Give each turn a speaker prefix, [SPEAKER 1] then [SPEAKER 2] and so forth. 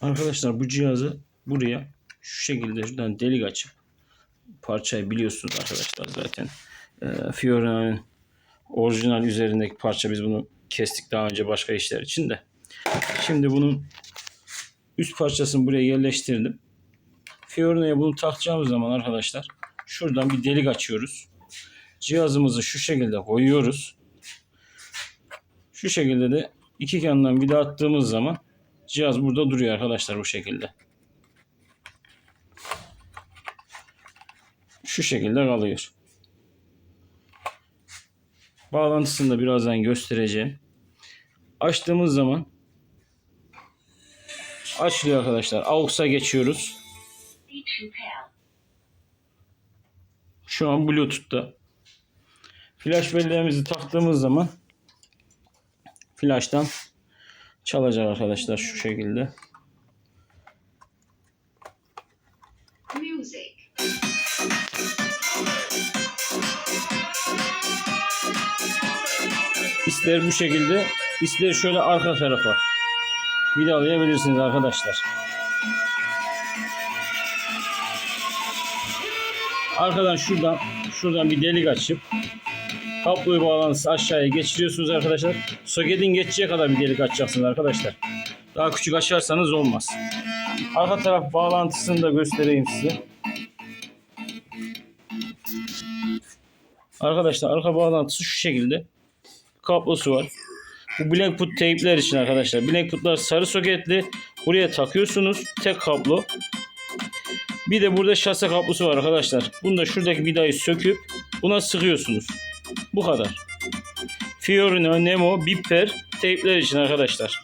[SPEAKER 1] Arkadaşlar bu cihazı buraya şu şekilde şuradan delik açıp parçayı biliyorsunuz arkadaşlar zaten. Ee, Fiorina'nın orijinal üzerindeki parça biz bunu kestik daha önce başka işler için de. Şimdi bunun üst parçasını buraya yerleştirdim. Fiorina'ya bunu takacağımız zaman arkadaşlar şuradan bir delik açıyoruz. Cihazımızı şu şekilde koyuyoruz. Şu şekilde de iki yandan vida attığımız zaman cihaz burada duruyor arkadaşlar bu şekilde. Şu şekilde kalıyor. Bağlantısını da birazdan göstereceğim. Açtığımız zaman açılıyor arkadaşlar. AUX'a geçiyoruz. Şu an Bluetooth'ta. Flash belleğimizi taktığımız zaman flash'tan çalacak arkadaşlar şu şekilde. İster bu şekilde, ister şöyle arka tarafa vidalayabilirsiniz arkadaşlar. Arkadan şuradan şuradan bir delik açıp kabloyu bağlantısı aşağıya geçiriyorsunuz arkadaşlar. Soketin geçeceği kadar bir delik açacaksınız arkadaşlar. Daha küçük açarsanız olmaz. Arka taraf bağlantısını da göstereyim size. Arkadaşlar arka bağlantısı şu şekilde kablosu var. Bu Blackwood teypler için arkadaşlar. Blackwood'lar sarı soketli. Buraya takıyorsunuz. Tek kablo. Bir de burada şase kablosu var arkadaşlar. Bunu da şuradaki vidayı söküp buna sıkıyorsunuz. Bu kadar. Fiorino, Nemo, Bipper teypler için arkadaşlar.